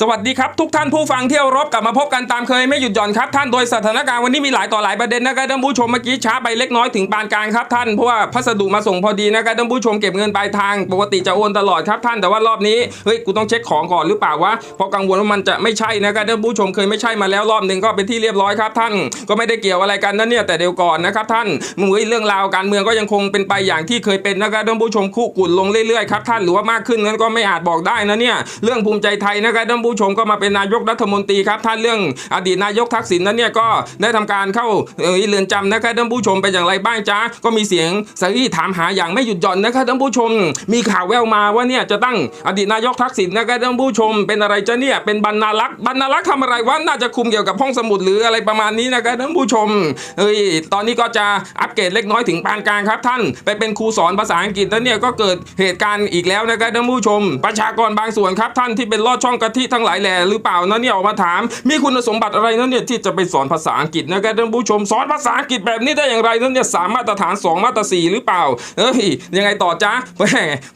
สวัสดีครับ ทุกท่านผู้ฟังเที่ยวรบกลับมาพบกันตามเคยไม่หยุดหย่อนครับท่านโดยสถานการณ์วันนี้มีหลายต่อหลายประเด็นนะครับท่านผู้ชมเมื่อกี้ช้าไปเล็กน้อยถึงปานกลางครับท่านเพราะว่าพัสดุมาส่งพอดีนะครับท่านผู้ชมเก็บเงินปลายทาง ปกติจะโอนตลอดครับท่านแต่ว่ารอบนี้เฮ้ยกูต้องเช็คของก่อนหรือเปล่าวะเพราะกังวลว่ามันจะไม่ใช่นะครับท่านผู้ชมเคยไม่ใช่มาแล้วรอบหนึ่งก็เป็นที่เรียบร้อยครับ ท่านก็ไม่ได้เกี่ยวอะไรกันนะเนี่ยแต่เดี๋ยวก่อนนะครับท่านมึงเฮ้ยเรื่องราวการเมืองก็ยังคงเป็นไปอย่างที่เคยเป็นนะครับท่านผู้ชมคู่กุ่นลงเรื่อยๆครับท่านหรือว่ามากขึ้นนั้นก็ไม่อาจบอกได้นะเนี่ยเรื่องภูมิใจไทยนะครับท่านผู้ชมก็มาเป็นนายกรัฐมนตรีครับท่านเรื่องอดีตนายกทักษิณนั้นเนี่ยก็ได้ทำการเข้าเรือนจำนะครับท่านผู้ชมเป็นอย่างไรบ้างจ้าก็มีเสียงสารีถามหาอย่างไม่หยุดหย่อนนะครับท่านผู้ชม มีข่าวแววมาว่าเนี่ยจะตั้งอดีตนายกทักษิณนะครับท่านผู้ชม เป็นอะไรจ้าเนี่ยเป็นบรรณารักษ์บรรณารักษ์ทำอะไรวะน่าจะคุมเกี่ยวกับห้องสมุดหรืออะไรประมาณนี้นะครับท่านผู้ชมเฮ้ยตอนนี้ก็จะอัปเกรดเล็กน้อยถึงปานกลางครับท่าน ไปเป็นครูสอนภาษาอังกฤษแล้วเนี่ยก็เกิดเหตุการณ์อีกแล้วนะครับท่านผู้ชม ประชากรบางส่วนครับท่านที่เป็นลอดช่องกะทิทั้งหลายแหล่หรือเปล่านะเนี่ยออกมาถาม มีคุณสมบัติอะไรนั้นเนี่ยที่จะไปสอนภาษาอังกฤษนะครับท่านผู้ชมสอนภาษาอังกฤษแบบนี้ได้อย่างไรนั้นเนี่ยสามมาตรฐาน 2 มาตรฐานหรือเปล่าเอ้ยยังไงต่อจ๊ะแหม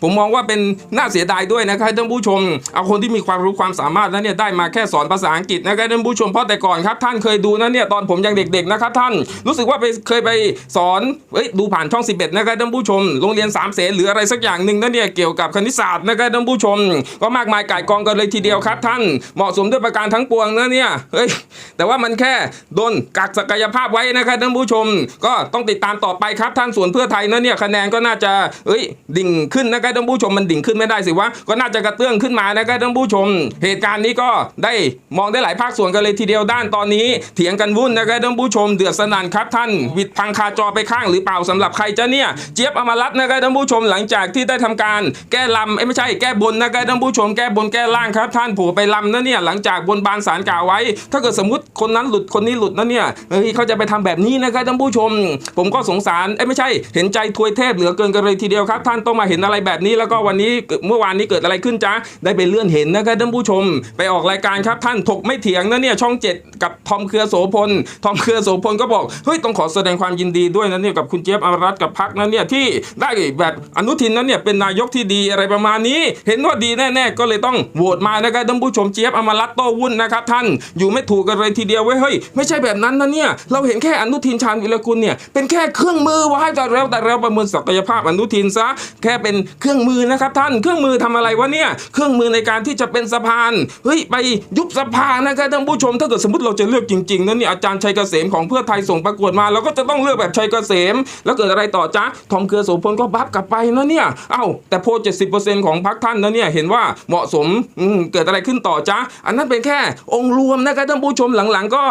ผมมองว่าเป็นน่าเสียดายด้วยนะครับท่านผู้ชม เอาคนที่มีความรู้ความสามารถนั้นเนี่ยได้มาแค่สอนภาษาอังกฤษนะครับท่านผู้ชมเพราะแต่ก่อนครับ ท่านเคยดูนะเนี่ยตอนผมยังเด็กๆนะครับท่านรู้สึกว่าไปเคยไปสอนเอ้ยดูผ่านช่อง 11นะครับท่านผู้ชมโรงเรียน3ามเสนหรืออะไรสักอย่างหนึ่งนั่นเนี่ยเกี่ยวกับคณิตศาสตร์นะครับท่านผู้ชม ก็มากมายก่ายกองกันเลยทีเดียวครับท่านเหมาะสมด้วยประการทั้งปวงนะเนี่ยเฮ้ยแต่ว่ามันแค่โดนกักศักยภาพไว้นะครับท่านผู้ชม ก็ต้องติดตามต่อไปครับท่านส่วนเพื่อไทยนะเนี่ยคะแนนก็น่าจะเอ้ยดิ่งขึ้นนะครับท่านผู้ชมมันดิ่งขึ้นไม่ได้สิวะก็น่าจะกระเตื้องขึ้นมานะครับท่านผู้ชม เหตุการณ์นี้ก็ได้มองได้หลายภาคส่วนกันเลยทีเดียวด้านตอนนี้ เถียงกันวุ่นนะครับท่านผู้ชมเดือดสนั่นครับท่านวิดพังคาจอไปข้างหรือเปล่าสำหรับใครจะเนี่ยเจี๊ยบอมรรัตน์นะครับท่านผู้ชมหลังจากที่ได้ทำการแก้ลำไม่ใช่แก้บนนะครับท่านผู้ชมแก้บนแก้ล่างครับท่านผไปลำนะเนี่ยหลังจากบนบานสารกล่าวไว้ ถ้าเกิดสมมติคนนั้นหลุดคนนี้หลุดนะเนี่ยเฮ้ยเขาจะไปทำแบบนี้นะครับท่านผู้ชม ผมก็สงสารเอ้ไม่ใช่ เห็นใจทวยเทพเหลือเกินกันเลยทีเดียวครับท่านต้องมาเห็นอะไรแบบนี้ แล้วก็วันนี้เมื่อวานนี้เกิดอะไรขึ้นจ๊ะได้ไปเลื่อนเห็นนะครับท่านผู้ชม ไปออกรายการครับท่านถกไม่เถียงนะเนี่ยช่องเจ็ดกับทอมเครือโสพลทอมเครือโสพลก็บอกเฮ้ยต้องขอแสดงความยินดีด้วยนะเนี่ยกับคุณเจี๊ยบอมรัตกับพักนะเนี่ยที่ได้แบบอนุทินนั้นเนี่ยเป็นนายกที่ดีอะไรประมาณนี้ เห็นว่าดีแน่ๆก็เลยต้องโหวตมานะครับท่านผู้ชมเจี๊ยบอมรรัตโต้วุ่นนะครับท่านอยู่ไม่ถูกกันเลยทีเดียวเว้ยเฮ้ยไม่ใช่แบบนั้นนะเนี่ยเราเห็นแค่อนุทินชาญวิรกุลเนี่ยเป็นแค่เครื่องมือไว้แต่แล้วแต่แล้วประเมินศักยภาพอนุทินซะแค่เป็นเครื่องมือนะครับท่านเครื่องมือทำอะไรวะเนี่ยเครื่องมือในการที่จะเป็นสะพานเฮ้ยไปยุบสภานะครับท่านผู้ชมถ้าเกิดสมมติเราจะเลือกจริงๆนั้นเนี่ยอาจารย์ชัยเกษมของเพื่อไทยส่งประกวดมาเราก็จะต้องเลือกแบบชัยเกษม แล้วเกิดอะไรต่อจ๊ะทอมเครือโสพลก็บัฟกลับไปนะเนี่ยเอ้าแต่โพล70%ของพรรคท่านนะเนี่ยเห็นว่าเหมาะสมอืมเกิดอะไรขึ้นต่อจ้าอันนั้นเป็นแค่องค์รวมนะครับท่านผู้ชมหลังๆ ก็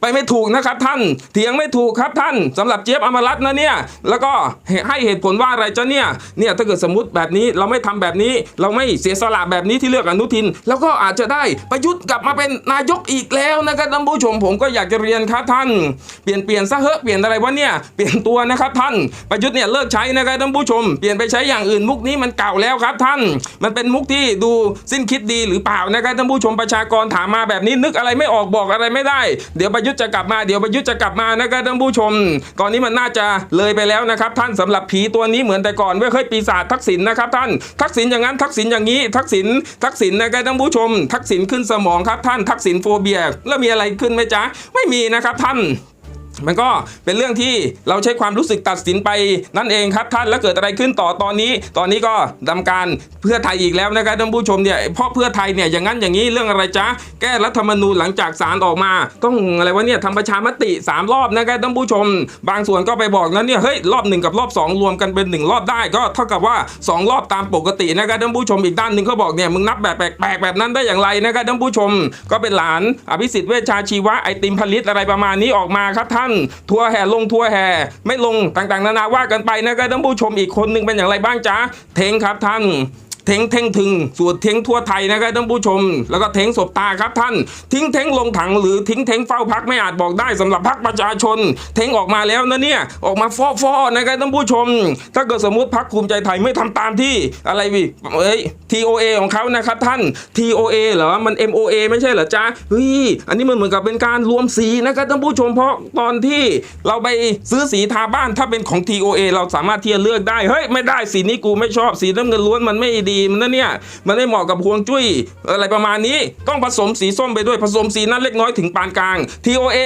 ไปไม่ถูกนะครับท่าน เถียงไม่ถูกครับท่านสำหรับเจี๊ยบอมรัตน์นะเนี่ย แล้วก็ให้เหตุผลว่าอะไรจ้ะเนี่ย เนี่ยถ้าเกิดสมมติแบบนี้เราไม่ทำแบบนี้ เราไม่เสียสละแบบนี้ที่เลือกอนุทิน แล้วก็อาจจะได้ประยุทธ์กลับมาเป็นนายกอีกแล้วนะครับท่านผู้ชมผมก็อยากจะเรียนครับท่าน เปลี่ยนเปลี่ยนซะเหอะเปลี่ยนอะไรวะเนี่ย เปลี่ยนตัวนะครับท่าน ประยุทธ์เนี่ยเลิกใช้นะครับท่านผู้ชม เปลี่ยนไปใช้อย่างอื่นมุกนี้มันเก่าแล้วครับท่าน มันเป็นมุกที่ดูสิ้นคิดดีหรือเปล่านะครับท่านผู้ชมประชากรถามมาแบบนี้นึกอะไรไม่ออกบอกอะไรไม่ได้ เดี๋ยวประยุทธ์จะกลับมาเดี๋ยวประยุทธ์จะกลับมานะครับท่านผู้ชม ตอนนี้มันน่าจะเลยไปแล้วนะครับ ท่านสำหรับผีตัวนี้เหมือนแต่ก่อนไม่เคยปีศาจทักษิณนะครับท่านทักษิณอย่างนั้นทักษิณอย่างนี้ ทักษิณทักษิณนะครับท่านผู้ชม ทักษิณขึ้นสมองครับท่านทักษิณโฟเบีย แล้วมีอะไรขึ้นไหมจ๊ะไม่มีนะครับท่าน มันก็เป็นเรื่องที่เราใช้ความรู้สึกตัดสินไปนั่นเองครับท่านแล้วเกิดอะไรขึ้นต่อตอนนี้ ตอนนี้ก็ดำการเพื่อไทยอีกแล้วนะครับท่านผู้ชมเนี่ยเพราะเพื่อไทยเนี่ยอย่างนั้นอย่างนี้เรื่องอะไรจ๊ะแก้รัฐธรรมนูญหลังจากศาลออกมา ต้องอะไรวะเนี่ยทำประชามติ 3 รอบนะครับท่านผู้ชม บางส่วนก็ไปบอกนั้นเนี่ยเฮ้ยรอบหนึ่งกับรอบ 2 รวมกันเป็น 1 รอบได้ก็เท่ากับว่า 2 รอบตามปกตินะครับท่านผู้ชมอีกด้านหนึ่งเขาบอกเนี่ยมึงนับแบบแปลกๆแบบนั้นได้อย่างไรนะครับท่านผู้ชม ก็เป็นหลานอภิสิทธิ์เวชชาชีวะไอติมผลิตอะไรประมาณนี้ออกมาครับท่านทัวร์แห่ลงทัวร์แห่ไม่ลงต่างๆ นานาว่ากันไปนะครับท่านผู้ชมอีกคนหนึ่งเป็นอย่างไรบ้างจ๊ะเทงครับท่าน เทงเทงถึงสูตรเทงทั่วไทยนะครับท่านผู้ชม แล้วก็เทงศบตาครับท่าน ทิ้งเทงลงถังหรือทิ้งเทงเฝ้าพักไม่อาจบอกได้สำหรับพักประชาชน เทงออกมาแล้วนะเนี่ยออกมาฟอฟอนะครับท่านผู้ชม ถ้าเกิดสมมติพักภูมิใจไทยไม่ทำตามที่อะไรวิเอ้ย TOA ของเขานะครับท่าน TOA เหรอมัน MOA ไม่ใช่เหรอจ๊ะเฮ้ยอันนี้มันเหมือนกับเป็นการรวมสีนะครับท่านผู้ชมเพราะตอนที่เราไปซื้อสีทาบ้านถ้าเป็นของ TOA เราสามารถที่จะเลือกได้เฮ้ยไม่ได้สีนี้กูไม่ชอบสีน้ำเงินล้วนมันไม่ดีมันนั่นเนี่ยมันไม่เหมาะกับพวงจุ้ยอะไรประมาณนี้ ต้องผสมสีส้มไปด้วยผสมสีนั้นเล็กน้อยถึงปานกลาง TOA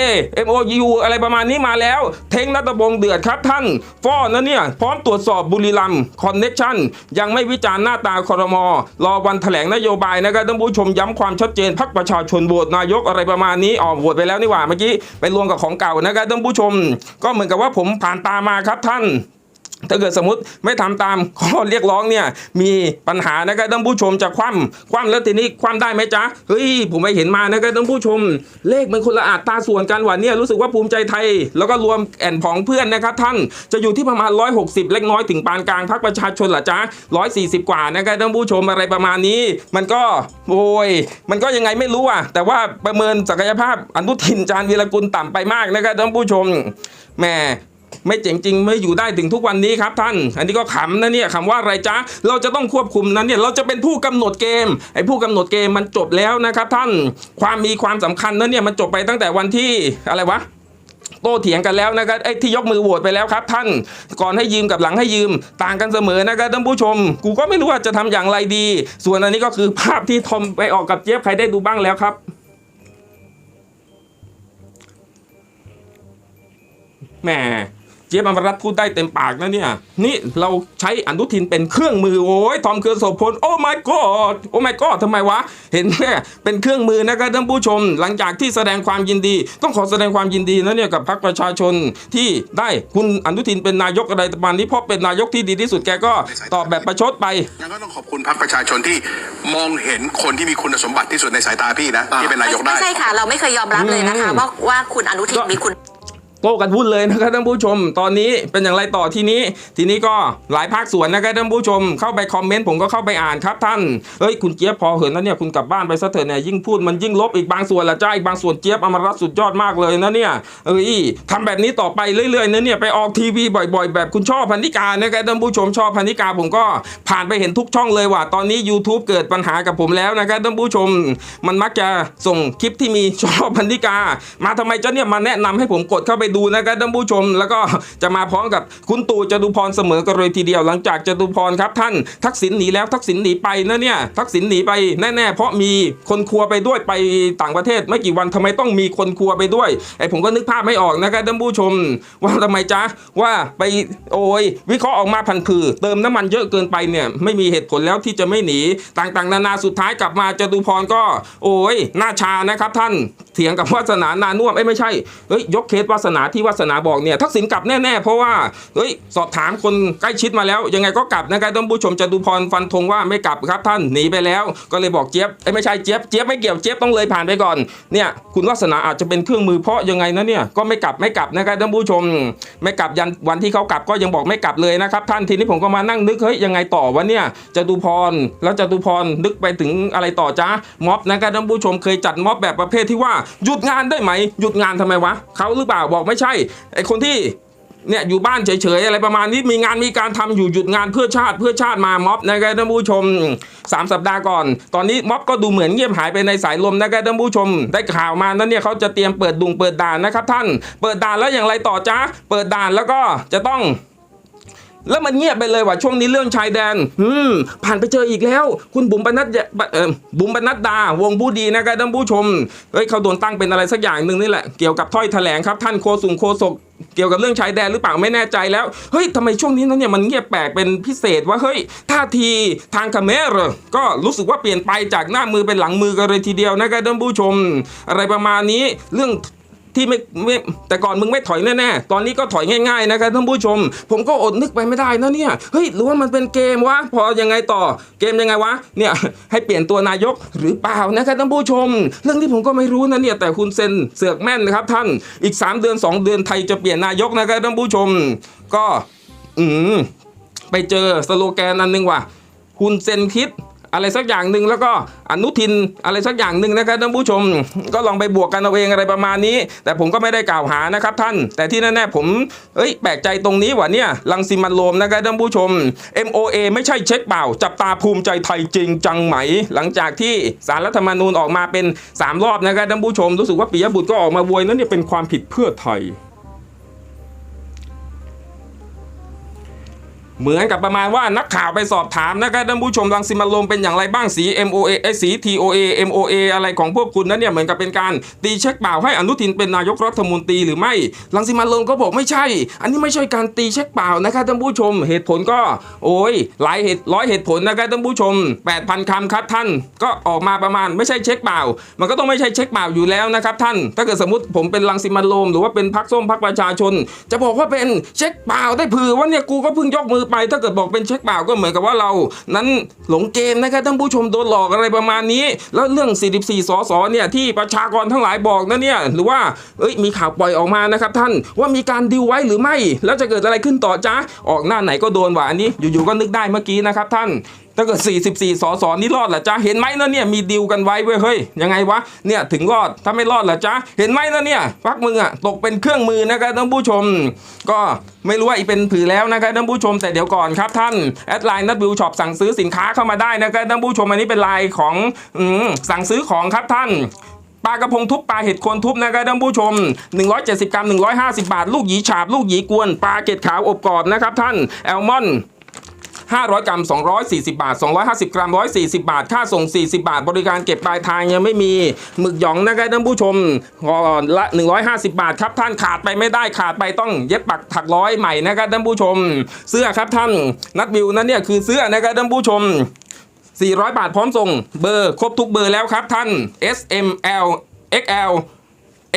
MOU อะไรประมาณนี้มาแล้ว เทงนัตบงเดือดครับท่านฟอนั่นเนี่ยพร้อมตรวจสอบบุรีรัมย์คอนเน็ชันยังไม่วิจารณ์หน้าตาคอรมอรอวันแถลงนโยบายนะครับท่านผู้ชมย้ำความชัดเจนพักประชาชนโหวตนายกอะไรประมาณนี้อ๋อโหวตไปแล้วนี่หว่าเมื่อกี้ไปรวมกับของเก่านะครับท่านผู้ชม ก็เหมือนกับว่าผมผ่านตามาครับท่าน ถ้าเกิดสมมติไม่ทำตามข้อเรียกร้องเนี่ยมีปัญหานะครับท่านผู้ชมจะคว่ำคว่ำแล้วทีนี้คว่ำได้ไหมจ๊ะเฮ้ยผมไปเห็นมานะครับท่านผู้ชม เลขมันคนละอัตราส่วนกันว่ะเนี่ยรู้สึกว่าภูมิใจไทย แล้วก็รวมแอนผองเพื่อนนะครับท่านจะอยู่ที่ประมาณ 160 เล็กน้อยถึงปานกลางพักประชาชนหรอจ๊ะ140 กว่านะครับท่านผู้ชมอะไรประมาณนี้ มันก็โอ้ยมันก็ยังไงไม่รู้อะแต่ว่าประเมินศักยภาพอนุทินจานวีรกุลต่ำไปมากนะครับท่านผู้ชมแหม ไม่เจ๋งจริงไม่อยู่ได้ถึงทุกวันนี้ครับท่าน อันนี้ก็ขำนะเนี่ยคำว่าอะไรจ๊ะ เราจะต้องควบคุมนั้นเนี่ยเราจะเป็นผู้กำหนดเกมไอ้ผู้กำหนดเกมมันจบแล้วนะครับท่านความมีความสำคัญนั้นเนี่ยมันจบไปตั้งแต่วันที่อะไรวะโต้เถียงกันแล้วนะครับไอ้ที่ยกมือโหวตไปแล้วครับ ท่านก่อนให้ยืมกับหลังให้ยืมต่างกันเสมอนะครับท่านผู้ชม กูก็ไม่รู้ว่าจะทำอย่างไรดี ส่วนอันนี้ก็คือภาพที่ทอมไปออกกับเจี๊ยบใครได้ดูบ้างแล้วครับแหม จี๊ยบอมรัตน์พูดได้เต็มปากนะเนี่ย นี่เราใช้อนุทินเป็นเครื่องมือโอ้ยทอมเครือโสพลโอ้ my god โอ้ my god ทำไมวะ เห็นแม่เป็นเครื่องมือนะครับท่านผู้ชม หลังจากที่แสดงความยินดี ต้องขอแสดงความยินดีนะเนี่ยกับพรรคประชาชนที่ได้คุณอนุทินเป็นนายกอะไรประมาณนี้เพราะเป็นนายกที่ดีที่สุดแกก็ตอบแบบประชดไปงั้นก็ต้องขอบคุณพรรคประชาชนที่มองเห็นคนที่มีคุณสมบัติที่สุดในสายตาพี่นะที่เป็นนายกได้ไม่ใช่ค่ะ เราไม่เคยยอมรับเลยนะคะอืมว่าว่าคุณอนุทินก็มีคุณ โต้กันพูดเลยนะครับท่านผู้ชม ตอนนี้เป็นอย่างไรต่อทีนี้ ทีนี้ก็หลายภาคส่วนนะครับท่านผู้ชม เข้าไปคอมเมนต์ผมก็เข้าไปอ่านครับท่านเฮ้ยคุณเจี๊ยบพอเหินนะเนี่ยคุณกลับบ้านไปซะเถอะเนี่ยยิ่งพูดมันยิ่งลบอีกบางส่วนละจ้าอีกบางส่วนเจี๊ยบอมรัตสุดยอดมากเลยนะเนี่ยเอ้ยทำแบบนี้ต่อไปเรื่อยๆนะเนี่ยไปออกทีวีบ่อย ๆ แบบคุณชอบพันธิกานะครับท่านผู้ชมชอบพันธิกาผมก็ผ่านไปเห็นทุกช่องเลยว่าตอนนี้ YouTube เกิดปัญหากับผมแล้วนะครับท่านผู้ชม มันมักจะส่งคลิปที่มีชอบพันธิกา มาทำไมเจ้าเนี่ยมาแนะนำให้ผมกดเข้าไปดูนะครับท่านผู้ชม แล้วก็จะมาพร้อมกับคุณตู่จตุพรเสมอกันเลยทีเดียว หลังจากจตุพรครับท่านทักษิณหนีแล้วทักษิณหนีไปนะเนี่ยทักษิณหนีไปแน่ๆเพราะมีคนครัวไปด้วยไปต่างประเทศไม่กี่วันทำไมต้องมีคนครัวไปด้วยไอ้ผมก็นึกภาพไม่ออกนะครับท่านผู้ชม ว่าทำไมจ๊ะว่าไปโอ้ยวิเคราะห์ออกมาพันผือ เติมน้ำมันเยอะเกินไปเนี่ยไม่มีเหตุผลแล้วที่จะไม่หนีต่างๆ นานาสุดท้ายกลับมาจตุพรก็ โอ้ยหน้าชานะครับท่านเถียงกับวาสนานานุ่มเอ้ไม่ใช่เฮ้ยยกเคสวาสนาที่วาสนาบอกเนี่ยทักษิณกลับแน่ๆ เพราะว่าเฮ้ยสอบถามคนใกล้ชิดมาแล้ว ยังไงก็กลับนะครับท่านผู้ชมจตุพรฟันธงว่าไม่กลับครับท่านหนีไปแล้ว ก็เลยบอกเจี๊ยบเอ้ไม่ใช่เจี๊ยบเจี๊ยบไม่เกี่ยวเจี๊ยบต้องเลยผ่านไปก่อนเนี่ยคุณวาสนาอาจจะเป็นเครื่องมือเพราะยังไงนะเนี่ยก็ไม่กลับไม่กลับนะครับท่านผู้ชม ไม่กลับยันวันที่เขากลับก็ยังบอกไม่กลับเลยนะครับท่านทีนี้ผมก็มานั่งนึกเฮ้ยยังไงต่อวะเนี่ยจตุพรแล้วจตุพรนึกไปถึงอะไรต่อจ้าม็อบนะครับท่านผู้ชมเคยจัดม็อบแบบประเภทที่ว่าหยุดงานได้ไหมหยุดงานทำไมวะเขาหรือเปล่าบอกไม่ใช่ไอคนที่เนี่ยอยู่บ้านเฉยๆอะไรประมาณนี้มีงานมีการทำอยู่หยุดงานเพื่อชาติเพื่อชาติมาม็อบนะครับท่านผู้ชม 3 สัปดาห์ก่อน ตอนนี้ม็อบก็ดูเหมือนเงียบหายไปในสายลมนะครับท่านผู้ชม ได้ข่าวมานั้นเนี่ยเขาจะเตรียมเปิดดุงเปิดด่านนะครับท่านเปิดด่านแล้วอย่างไรต่อจ้าเปิดด่านแล้วก็จะต้อง แล้วมันเงียบไปเลยว่ะช่วงนี้เรื่องชายแดน อืม ผ่านไปเจออีกแล้ว คุณบุ๋มปนัดเออบุ๋มปนัดดา วงผู้ดีนะครับท่านผู้ชมเฮ้ยเขาโดนตั้งเป็นอะไรสักอย่างหนึ่งนี่แหละเกี่ยวกับถ้อยแถลงครับท่านโคสุงโคศกเกี่ยวกับเรื่องชายแดนหรือเปล่าไม่แน่ใจแล้วเฮ้ยทำไมช่วงนี้นั้นเนี่ยมันเงียบแปลกเป็นพิเศษว่าเฮ้ยท่าทีทางคาเมรก็รู้สึกว่าเปลี่ยนไปจากหน้ามือเป็นหลังมือกันเลยทีเดียวนะครับท่านผู้ชม อะไรประมาณนี้เรื่อง ที่ไม่ไม่แต่ก่อนมึงไม่ถอยแน่ๆ ตอนนี้ก็ถอยง่ายๆนะครับท่านผู้ชม ผมก็อดนึกไปไม่ได้นะเนี่ย เฮ้ยหรือว่ามันเป็นเกมวะ พอยังไงต่อ เกมยังไงวะ เนี่ยให้เปลี่ยนตัวนายกหรือเปล่านะครับท่านผู้ชม เรื่องที่ผมก็ไม่รู้นะเนี่ยแต่คุณเซนเสือกแม่นนะครับท่าน อีก 3 เดือน 2 เดือนไทยจะเปลี่ยนนายกนะครับท่านผู้ชม ก็ อืมไปเจอสโลแกนอันหนึงว่ะคุณเซนคิด อะไรสักอย่างหนึ่งแล้วก็อนุทินอะไรสักอย่างหนึ่งนะครับท่านผู้ชม ก็ลองไปบวกกันเอาเองอะไรประมาณนี้ แต่ผมก็ไม่ได้กล่าวหานะครับท่าน แต่ที่แน่ๆผมเอ้ยแปลกใจตรงนี้ว่ะเนี่ยลังสิมันโรมนะครับท่านผู้ชม MOA ไม่ใช่เช็คเปล่า จับตาภูมิใจไทยจริงจังไหม หลังจากที่สารรัฐธรรมนูญออกมาเป็น 3 รอบนะครับท่านผู้ชม รู้สึกว่าปิยบุตรก็ออกมาโวยนั่นเนี่ยเป็นความผิดเพื่อไทย เหมือนกับประมาณว่านักข่าวไปสอบถามนะครับท่านผู้ชมรังสิมันต์โรมเป็นอย่างไรบ้างสี MOA ไอสี TOA MOA อะไรของพวกคุณนั้นเนี่ยเหมือนกับเป็นการตีเช็คเปล่าให้อนุทินเป็นนายกรัฐมนตรีหรือไม่รังสิมันต์โรมก็บอกไม่ใช่ อันนี้ไม่ใช่การตีเช็คเปล่านะครับท่านผู้ชมเหตุผลก็โอ้ยหลายเหตุร้อยเหตุผลนะครับท่านผู้ชม 8,000คำครับท่านก็ออกมาประมาณไม่ใช่เช็คเปล่า มันก็ต้องไม่ใช่เช็คเปล่าอยู่แล้วนะครับท่าน ถ้าเกิดสมมติผมเป็นรังสิมันต์โรมหรือว่าเป็นพรรคส้มพรรคประชาชน จะบอกว่าเป็นเช็คเปล่าได้เผื่อว่าเนี่ยกูก็เพิ่งยกมือไปถ้าเกิดบอกเป็นเช็คเปล่าก็เหมือนกับว่าเรา นั้นหลงเกมนะครับท่านผู้ชมโดนหลอกอะไรประมาณนี้ แล้วเรื่อง 44 สสเนี่ยที่ประชากรทั้งหลายบอกนะเนี่ยหรือว่าเอ้ยมีข่าวปล่อยออกมานะครับท่านว่ามีการดิวไว้หรือไม่ แล้วจะเกิดอะไรขึ้นต่อจ้าออกหน้าไหนก็โดนว่ะอันนี้อยู่ๆก็นึกได้เมื่อกี้นะครับท่าน ถ้าเกิด 44 สสนี่รอดเหรอจ๊ะ เห็นไหมนะเนี่ยมีดีลกันไว้เว้ยเฮ้ยยังไงวะเนี่ยถึงรอดถ้าไม่รอดเหรอจ๊ะ เห็นไหมนะเนี่ยพักมึงอะตกเป็นเครื่องมือนะครับท่านผู้ชม ก็ไม่รู้ว่าอีเป็นผือแล้วนะครับท่านผู้ชมแต่เดี๋ยวก่อนครับท่านแอดไลน์นัดวิวช็อปสั่งซื้อสินค้าเข้ามาได้นะครับท่านผู้ชมอันนี้เป็นไลน์ของอสั่งซื้อของครับท่านปลากระพงทุบปลาเห็ดโคนทุบนะครับท่านผู้ชม 170 กรัม 150 บาท ลูกหยีฉาบ ลูกหยีกวน ปลาเกล็ดขาวอบกรอบนะครับท่านแอลมอน 500 กรัม 240 บาท 250 กรัม 140 บาท ค่าส่ง 40 บาท บริการเก็บปลายทางยังไม่มี หมึกหยองนะครับท่านผู้ชมก่อนละ 150 บาทครับท่านขาดไปไม่ได้ขาดไปต้องเย็บปักถักร้อยใหม่นะครับท่านผู้ชม เสื้อครับท่านนัดวิวนั้นเนี่ยคือเสื้อนะครับท่านผู้ชม400 บาทพร้อมส่ง เบอร์ครบทุกเบอร์แล้วครับท่าน S M L X L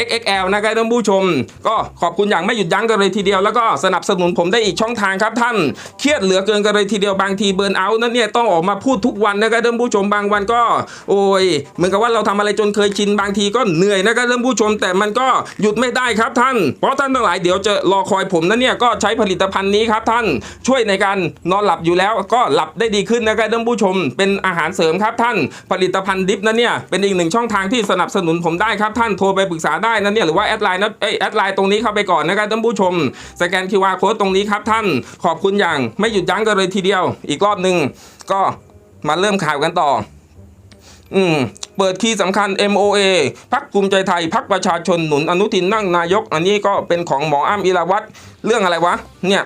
XXL นะครับท่านผู้ชม ก็ขอบคุณอย่างไม่หยุดยั้งกันเลยทีเดียวแล้วก็สนับสนุนผมได้อีกช่องทางครับท่านเครียดเหลือเกินกันเลยทีเดียวบางทีเบิร์นเอาท์นั้นเนี่ยต้องออกมาพูดทุกวันนะครับท่านผู้ชมบางวันก็ โอ้ยเหมือนกับว่าเราทำอะไรจนเคยชินบางทีก็เหนื่อยนะครับท่านผู้ชม แต่มันก็หยุดไม่ได้ครับท่าน เพราะท่านทั้งหลายเดี๋ยวจะรอคอยผมนั้นเนี่ยก็ใช้ผลิตภัณฑ์นี้ครับท่านช่วยในการนอนหลับอยู่แล้วก็หลับได้ดีขึ้นนะครับท่านผู้ชม เป็นอาหารเสริมครับท่าน ผลิตภัณฑ์ดิฟนั้นเนี่ยเป็นอีกหนึ่งช่องทางที่สนับสนุนผมได้ครับท่านโทรไปปรึกษาได้ได้นะเนี่ยหรือว่าแอดไลน์นะเอ้ยแอดไลน์ตรงนี้เข้าไปก่อนนะครับท่านผู้ชม สแกน QR code ตรงนี้ครับท่านขอบคุณอย่างไม่หยุดยั้งกันเลยทีเดียว อีกรอบหนึ่งก็มาเริ่มข่าวกันต่อ อืมเปิดคีย์สำคัญ MOA พักภูมิใจไทยพักประชาชนหนุนอนุทินนั่งนายก อันนี้ก็เป็นของหมออ้ำอิราวัตรเรื่องอะไรวะ เนี่ย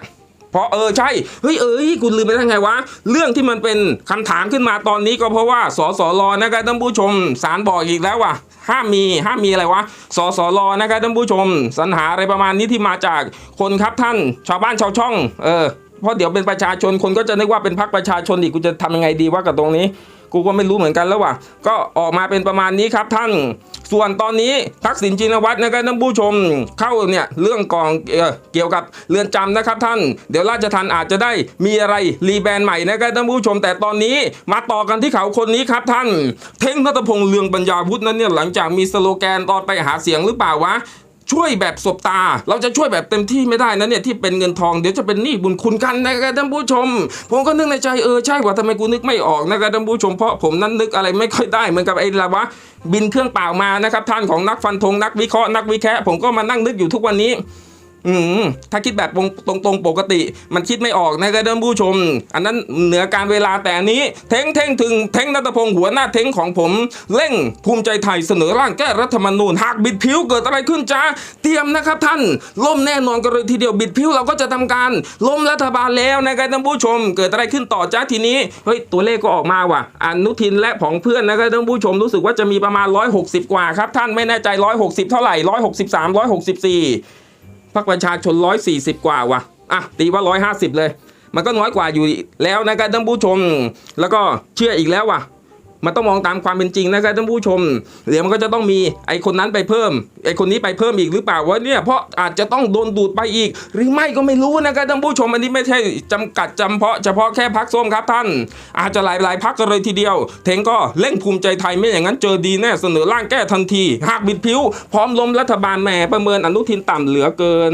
เพราะเออใช่ เฮ้ยเอ้ยคุณลืมไปได้ไงวะ เรื่องที่มันเป็นคำถามขึ้นมาตอนนี้ก็เพราะว่าสสรนะครับท่านผู้ชมสารบอกอีกแล้วว่ะ ห้ามมีห้ามมีอะไรวะสสรนะครับท่านผู้ชมสรรหาอะไรประมาณนี้ที่มาจากคนครับท่านชาวบ้านชาวช่อง เออเพราะเดี๋ยวเป็นประชาชนคนก็จะนึกว่าเป็นพรรคประชาชนอีกกูจะทำยังไงดีวะกับตรงนี้ กูก็ไม่รู้เหมือนกันแล้วว่ะก็ออกมาเป็นประมาณนี้ครับท่าน ส่วนตอนนี้ทักษิณชินวัตรนะครับท่านผู้ชมเข้าเนี่ยเรื่องกองเออเกี่ยวกับเรือนจำนะครับท่าน เดี๋ยวราชทันอาจจะได้มีอะไรรีแบรนด์ใหม่นะครับท่านผู้ชม แต่ตอนนี้มาต่อกันที่เขาคนนี้ครับท่าน เท่งนัตพงษ์เลืองปัญญาพุทธนั้นเนี่ยหลังจากมีสโลแกนตอนไปหาเสียงหรือเปล่าวะ ช่วยแบบสบตา เราจะช่วยแบบเต็มที่ไม่ได้นะเนี่ยที่เป็นเงินทองเดี๋ยวจะเป็นหนี้บุญคุณกันนะครับท่านผู้ชม ผมก็นึกในใจเออใช่ว่าทำไมกูนึกไม่ออกนะครับท่านผู้ชมเพราะผมนั้นนึกอะไรไม่ค่อยได้เหมือนกับไอ้ละวะบินเครื่องเปล่ามานะครับท่านของนักฟันธงนักวิเคราะห์นักวิแคะผมก็มานั่งนึกอยู่ทุกวันนี้ อืมถ้าคิดแบบตรงตรงปกติ มันคิดไม่ออกนะครับท่านผู้ชม อันนั้นเหนือการเวลาแต่อันนี้เท้งเท้งถึงเท้งนัตพงศ์หัวหน้าเท้งของผม เร่งภูมิใจไทยเสนอร่างแก้รัฐธรรมนูญหากบิดผิวเกิดอะไรขึ้นจ้าเตรียมนะครับท่านล่มแน่นอนกันเลยทีเดียวบิดผิวเราก็จะทำการล้มรัฐบาลแล้วนะครับท่านผู้ชม เกิดอะไรขึ้นต่อจ้าทีนี้เฮ้ยตัวเลขก็ออกมาว่ะอนุทินและผองเพื่อนนะครับท่านผู้ชมรู้สึกว่าจะมีประมาณ 160 กว่าครับท่านไม่แน่ใจ 160 เท่าไหร่ 163 164 พรรคประชาชน 140 กว่าว่ะอะตีว่า 150 เลย มันก็น้อยกว่าอยู่แล้วนะครับท่านผู้ชม แล้วก็เชื่ออีกแล้วว่ะ มันต้องมองตามความเป็นจริงนะครับท่านผู้ชมเดี๋ยวมันก็จะต้องมีไอคนนั้นไปเพิ่มไอคนนี้ไปเพิ่มอีกหรือเปล่าวะเนี่ยเพราะอาจจะต้องโดนดูดไปอีก หรือไม่ก็ไม่รู้นะครับท่านผู้ชมอันนี้ไม่ใช่จำกัดจำเพาะเฉพาะแค่พักส้มครับท่าน อาจจะหลายๆพักกันเลยทีเดียว เทงก็เร่งภูมิใจไทยไม่อย่างนั้นเจอดีแน่เสนอร่างแก้ทันที หากบิดผิว พร้อมล้มรัฐบาลแหมประเมินอนุทินต่ำเหลือเกิน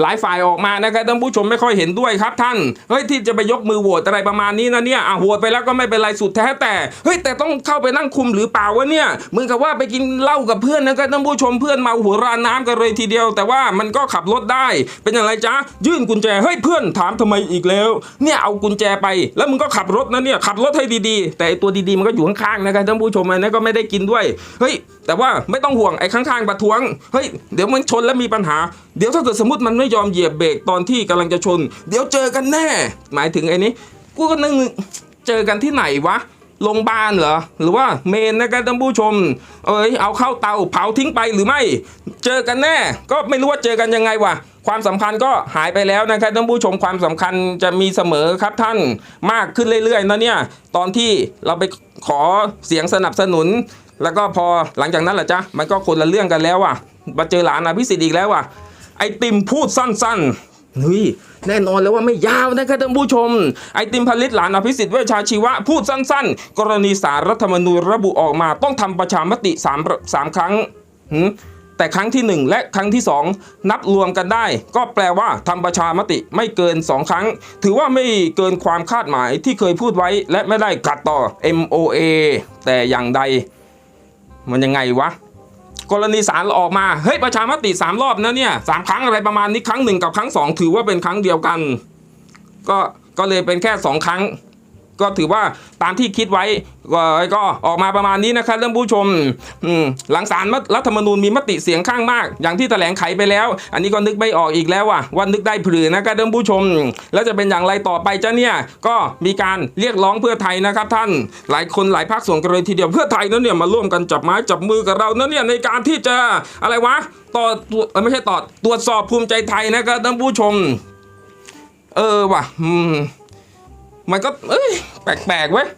หลายฝ่ายออกมานะครับท่านผู้ชมไม่ค่อยเห็นด้วยครับท่านเฮ้ยที่จะไปยกมือโหวตอะไรประมาณนี้นะเนี่ยอะโหวตไปแล้วก็ไม่เป็นไรสุดแท้แต่เฮ้ยแต่ต้องเข้าไปนั่งคุมหรือเปล่าวะเนี่ยเหมือนกับว่าไปกินเหล้ากับเพื่อนนะครับท่านผู้ชมเพื่อนเมาหัวราน้ำกันเลยทีเดียว แต่ว่ามันก็ขับรถได้ เป็นอย่างไรจ๊ะยื่นกุญแจเฮ้ยเพื่อนถามทำไมอีกแล้ว เนี่ยเอากุญแจไป แล้วมึงก็ขับรถนะเนี่ยขับรถให้ดีๆ แต่ตัวดีๆมันก็อยู่ข้างๆนะครับท่านผู้ชมอันนั้นก็ไม่ได้กินด้วยเฮ้ยแต่ว่าไม่ต้องห่วงไอ้ข้างๆประท้วงเฮ้ยเดี๋ยวมันชนแล้วมีปัญหา เดี๋ยวถ้าเกิดสมมติมันไม่ยอมเหยียบเบรกตอนที่กำลังจะชน เดี๋ยวเจอกันแน่ หมายถึงไอ้นี้ กูก็นึกเจอกันที่ไหนวะโรงพยาบาลเหรอ หรือว่าเมนนะครับท่านผู้ชม เอ้ยเอาเข้าเตาเผาทิ้งไปหรือไม่ เจอกันแน่ ก็ไม่รู้ว่าเจอกันยังไงวะความสำคัญก็หายไปแล้วนะครับท่านผู้ชมความสำคัญจะมีเสมอครับท่านมากขึ้นเรื่อยๆนะเนี่ยตอนที่เราไปขอเสียงสนับสนุน แล้วก็พอหลังจากนั้นแหละจ๊ะมันก็คนละเรื่องกันแล้วว่ะมาเจอหลานอภิสิทธิ์อีกแล้วว่ะ ไอติมพูดสั้นๆเฮ้ยแน่นอนแล้วว่าไม่ยาวนะครับท่านผู้ชม ไอติมผลิตหลานอภิสิทธิ์เวชาชีวะพูดสั้น ๆ กรณีสารรัฐธรรมนูญระบุออกมาต้องทำประชามติสามสามครั้งแต่ครั้งที่หนึ่งและครั้งที่สองนับรวมกันได้ ก็แปลว่าทำประชามติไม่เกินสองครั้ง ถือว่าไม่เกินความคาดหมายที่เคยพูดไว้ และไม่ได้ขัดต่อ MOA แต่อย่างใด มันยังไงวะ กรณีสารออกมาเฮ้ยประชามติสามรอบนะเนี่ยสามครั้งอะไรประมาณนี้ครั้งหนึ่งกับครั้งสองถือว่าเป็นครั้งเดียวกัน ก็ก็เลยเป็นแค่สองครั้ง ก็ถือว่าตามที่คิดไว้ก็กออกมาประมาณนี้นะครับท่านผู้ชมหลังสารรัฐธรรมนูญมีมติเสียงข้างมาก อย่างที่แถลงไขไปแล้ว อันนี้ก็นึกไม่ออกอีกแล้วว่ะว่านึกได้ผือนะครับท่านผู้ชม แล้วจะเป็นอย่างไรต่อไปจ้ะเนี่ยก็มีการเรียกร้องเพื่อไทยนะครับท่านหลายคนหลายภาคส่วนกันเลยทีเดียวเพื่อไทยนั้นเนี่ยมาร่วมกันจับไม้จับมือกับเรานั้นเนี่ยในการที่จะอะไรวะต่อไม่ใช่ต่อตรวจสอบภูมิใจไทยนะครับท่านผู้ชม เออว่ะอืม มันก็เอ้ยแปลกๆเว้ย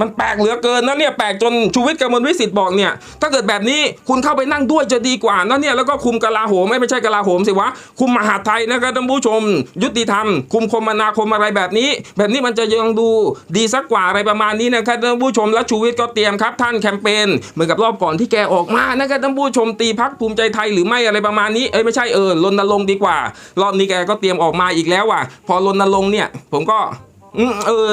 มันแปลกเหลือเกินนะเนี่ยแปลกจนชูวิทย์กมลวิสิทธิ์บอกเนี่ยถ้าเกิดแบบนี้คุณเข้าไปนั่งด้วยจะดีกว่านะเนี่ยแล้วก็คุมกลาโหมไม่ไม่ใช่กลาโหมสิวะคุมมหาไทยนะครับท่านผู้ชม ยุติธรรม คุมคมนาคมอะไรแบบนี้ แบบนี้มันจะยังดูดีสักกว่าอะไรประมาณนี้นะครับท่านผู้ชมแล้วชูวิทย์ก็เตรียมครับท่านแคมเปญเหมือนกับรอบก่อนที่แกออกมานะครับท่านผู้ชมตีพักภูมิใจไทยหรือไม่อะไรประมาณนี้เอ้ยไม่ใช่เออรณรงค์ดีกว่า รอบนี้แกก็เตรียมออกมาอีกแล้วว่ะพอรณรงค์เนี่ยผมก็ อืมเออ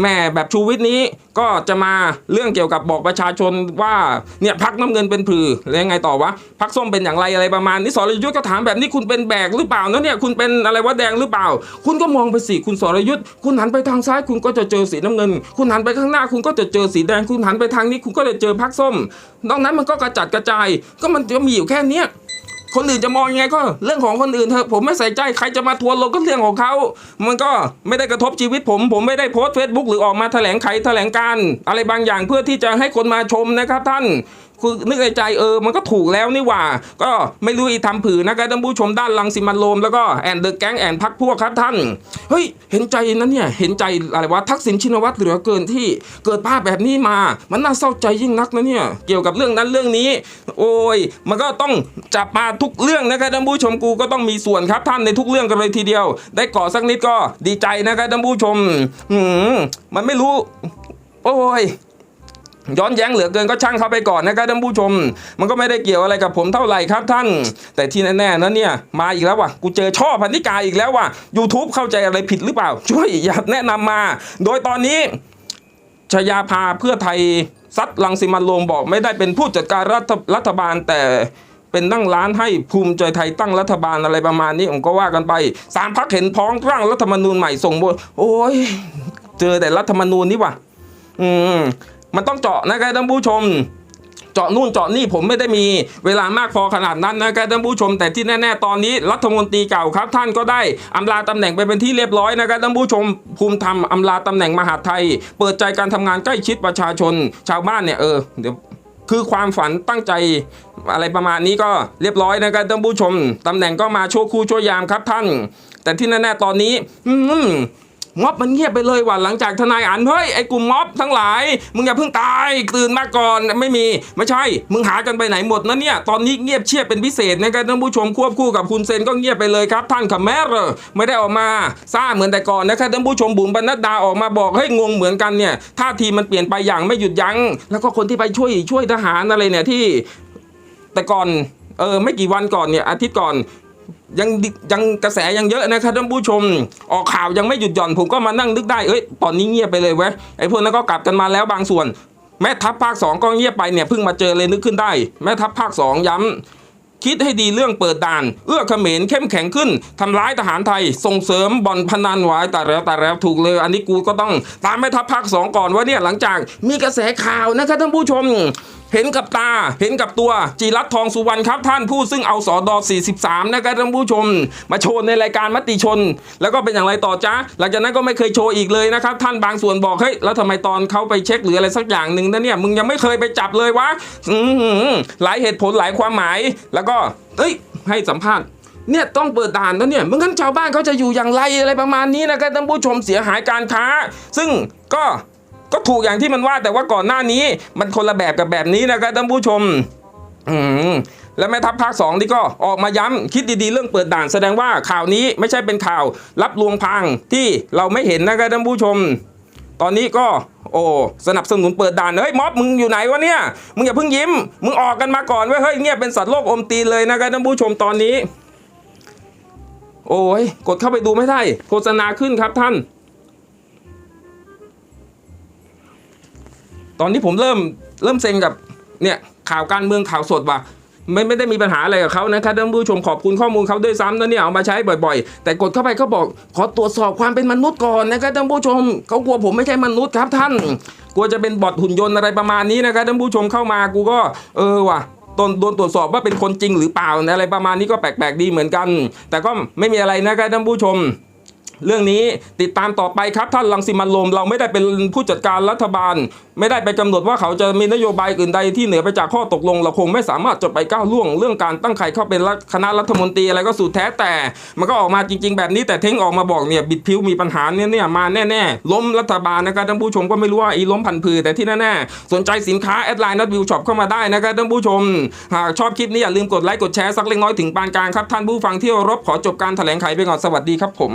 แม่แบบชูวิทย์นี้ก็จะมาเรื่องเกี่ยวกับบอกประชาชนว่าเนี่ยพักน้ำเงินเป็นผือแล้วยังไงต่อวะพักส้มเป็นอย่างไรอะไรประมาณนี้สรยุทธ์ก็ถามแบบนี้คุณเป็นแบกหรือเปล่านะเนี่ยคุณเป็นอะไรวะแดงหรือเปล่า คุณก็มองไปสิคุณสรยุทธ์คุณหันไปทางซ้ายคุณก็จะเจอสีน้ำเงิน คุณหันไปข้างหน้าคุณก็จะเจอสีแดงคุณหันไปทางนี้คุณก็จะเจอพักส้มนอกนั้นมันก็กระจัดกระจายก็มันจะมีอยู่แค่เนี้ย คนอื่นจะมองยังไงก็เรื่องของคนอื่นเถอะผมไม่ใส่ใจใครจะมาทัวร์ลงก็เรื่องของเขามันก็ไม่ได้กระทบชีวิตผม ผมไม่ได้โพสต์เฟซบุ๊กหรือออกมาแถลงไขแถลงการ อะไรบางอย่างเพื่อที่จะให้คนมาชมนะครับท่าน คือนึกในใจเออมันก็ถูกแล้วนี่หว่า ก็ไม่รู้อีทำผือนะครับท่านผู้ชมด้านลังสิมันโรมแล้วก็แอนเดอร์แก๊งแอนพักพวกครับท่าน เฮ้ย เห็นใจนะเนี่ย เห็นใจอะไรวะทักษิณชินวัตรเหลือเกินที่เกิดภาพแบบนี้มา มันน่าเศร้าใจยิ่งนักนะเนี่ย เกี่ยวกับเรื่องนั้นเรื่องนี้ โอ้ย มันก็ต้องจับมาทุกเรื่องนะครับท่านผู้ชมกูก็ต้องมีส่วนครับท่านในทุกเรื่องกันเลยทีเดียว ได้เกาะสักนิดก็ดีใจนะครับท่านผู้ชม อืมมันไม่รู้ โอ้ย ย้อนแย้งเหลือเกินก็ช่างเขาไปก่อนนะครับท่านผู้ชม มันก็ไม่ได้เกี่ยวอะไรกับผมเท่าไหร่ครับท่าน แต่ที่แน่ๆนะเนี่ยมาอีกแล้วว่ะกูเจอช่อพันธิกาอีกแล้วว่ะ YouTube เข้าใจอะไรผิดหรือเปล่า ช่วยอย่าแนะนำมา โดยตอนนี้ชยาพาเพื่อไทยซัดลังสิมันโรมบอกไม่ได้เป็นผู้จัดการรัฐรัฐบาลแต่เป็นนั่งร้านให้ภูมิใจไทยตั้งรัฐบาลอะไรประมาณนี้ผมก็ว่ากันไปสามพักเห็นพ้องร่างรัฐธรรมนูญใหม่ส่งบโอ้ยเจอแต่รัฐธรรมนูญนี่ว่ะ อืม มันต้องเจาะนะครับท่านผู้ชม เจาะนู่นเจาะนี่ผมไม่ได้มีเวลามากพอขนาดนั้นนะครับท่านผู้ชม แต่ที่แน่ๆตอนนี้รัฐมนตรีเก่าครับ ท่านก็ได้อำลาตำแหน่งไปเป็นที่เรียบร้อยนะครับท่านผู้ชม ภูมิธรรมอำลาตำแหน่งมหาไทย เปิดใจการทำงานใกล้ชิดประชาชน ชาวบ้านเนี่ยเออเดี๋ยวคือความฝันตั้งใจอะไรประมาณนี้ก็เรียบร้อยนะครับท่านผู้ชมตำแหน่งก็มาโชั่วครู่ชั่วยามครับท่าน แต่ที่แน่ๆตอนนี้ อื ม็อบมันเงียบไปเลยว่ะหลังจากทนายอันเฮ้ยไอ้กลุ่มม็อบทั้งหลาย มึงอย่าเพิ่งตายตื่นมาก่อนไม่มีไม่ใช่ มึงหากันไปไหนหมดนะเนี่ยตอนนี้เงียบเชียบเป็นพิเศษนะครับท่านผู้ชมควบคู่กับคุณเซนก็เงียบไปเลยครับ ท่านขมแมรไม่ได้ออกมาซ่าเหมือนแต่ก่อนนะครับท่านผู้ชมบุ๋มบรรณดาออกมาบอกเฮ้งงเหมือนกันเนี่ยท่าทีมันเปลี่ยนไปอย่างไม่หยุดยัง้งแล้วก็คนที่ไปช่วยช่วยทหารอะไรเนี่ยที่ แต่ก่อนเออไม่กี่วันก่อนเนี่ยอาทิตย์ก่อน ยังยังกระแสยังเยอะนะครับท่านผู้ชม ออกข่าวยังไม่หยุดหย่อนผมก็มานั่งนึกได้เอ้ยตอนนี้เงียบไปเลยเว้ยไอ้พวกนั้นก็กลับกันมาแล้วบางส่วน แม่ทัพภาคสองก็เงียบไปเนี่ยเพิ่งมาเจอเลยนึกขึ้นได้ แม่ทัพภาคสองย้ำคิดให้ดีเรื่องเปิดด่าน เอื้อเขมรเข้มแข็งขึ้นทำร้ายทหารไทย ส่งเสริมบ่อนพนันไว้แต่แล้วแต่แล้วถูกเลย อันนี้กูก็ต้องตามแม่ทัพภาคสองก่อนว่าเนี่ยหลังจากมีกระแสข่าวนะครับท่านผู้ชม เห็นกับตา เห็นกับตัวจิรัตทองสุวรรณครับท่านผู้ซึ่งเอาสอดอ43 นะครับท่านผู้ชม มาโชว์ในรายการมติชน แล้วก็เป็นอย่างไรต่อจ้าหลังจากนั้นก็ไม่เคยโชว์อีกเลยนะครับ ท่านบางส่วนบอกเฮ้ยแล้วทำไมตอนเขาไปเช็คหรืออะไรสักอย่างหนึ่งนะเนี่ยมึงยังไม่เคยไปจับเลยวะอืมหลายเหตุผลหลายความหมาย แล้วก็เอ้ยให้สัมภาษณ์เนี่ยต้องเปิดด่านแล้วเนี่ยไม่งั้นชาวบ้านเขาจะอยู่อย่างไรอะไรประมาณนี้นะครับท่านผู้ชมเสียหายการค้า ซึ่งก็ ก็ถูกอย่างที่มันว่าแต่ว่าก่อนหน้านี้มันคนละแบบกับแบบนี้นะครับท่านผู้ชมอืมแล้วแม่ทัพภาคสองนี่ก็ออกมาย้ำคิดดีๆ เรื่องเปิดด่านแสดงว่าข่าวนี้ไม่ใช่เป็นข่าวรับลวงพรางที่เราไม่เห็นนะครับท่านผู้ชม ตอนนี้ก็โอ้สนับสนุนเปิดด่านเฮ้ยม็อบมึงอยู่ไหนวะเนี่ย มึงอย่าเพิ่งยิ้ม มึงออกกันมาก่อนเว้ยเฮ้ยเงียเป็นสัตว์โลกอมตีนเลยนะครับท่านผู้ชมตอนนี้ โอ้ยกดเข้าไปดูไม่ได้โฆษณาขึ้นครับท่าน ตอนนี้ผมเริ่มเริ่มเซ็งกับเนี่ยข่าวการเมืองข่าวสดว่ะไม่ไม่ได้มีปัญหาอะไรกับเขานะครับท่านผู้ชมขอบคุณข้อมูลเขาด้วยซ้ำนะเนี่ยเอามาใช้บ่อยๆ แต่กดเข้าไปเขาบอกขอตรวจสอบความเป็นมนุษย์ก่อนนะครับท่านผู้ชมเขากลัวผมไม่ใช่มนุษย์ครับท่าน กลัวจะเป็นบอทหุ่นยนต์อะไรประมาณนี้นะครับท่านผู้ชมเข้ามากูก็เออว่ะตนโดนตรวจสอบว่าเป็นคนจริงหรือเปล่าอะไรประมาณนี้ก็แปลกๆดีเหมือนกัน แต่ก็ไม่มีอะไรนะครับท่านผู้ชม เรื่องนี้ติดตามต่อไปครับท่านลังสิมันโรมเราไม่ได้เป็นผู้จัดการรัฐบาล ไม่ได้ไปกำหนดว่าเขาจะมีนโยบายอื่นใดที่เหนือไปจากข้อตกลง เราคงไม่สามารถจะไปก้าวล่วง เรื่องการตั้งใครเข้าเป็นคณะรัฐมนตรีอะไรก็สุดแท้แต่ มันก็ออกมาจริง ๆ แบบนี้แต่เท้งออกมาบอกเนี่ยบิดผิวมีปัญหาเนี่ยเนี่ยมาแน่ๆล้มรัฐบาลนะครับท่านผู้ชมก็ไม่รู้ว่าอีล้มพันพือแต่ที่แน่ๆสนใจสินค้าแอดไลน์นัดวิวช็อปเข้ามาได้นะครับท่านผู้ชมหากชอบคลิปนี้อย่าลืมกดไลค์กดแชร์สักเล็กน้อยถึงปานกลางครับท่านผู้ฟังที่รพขอจบการแถลงไขไปก่อนสวัสดีครับผม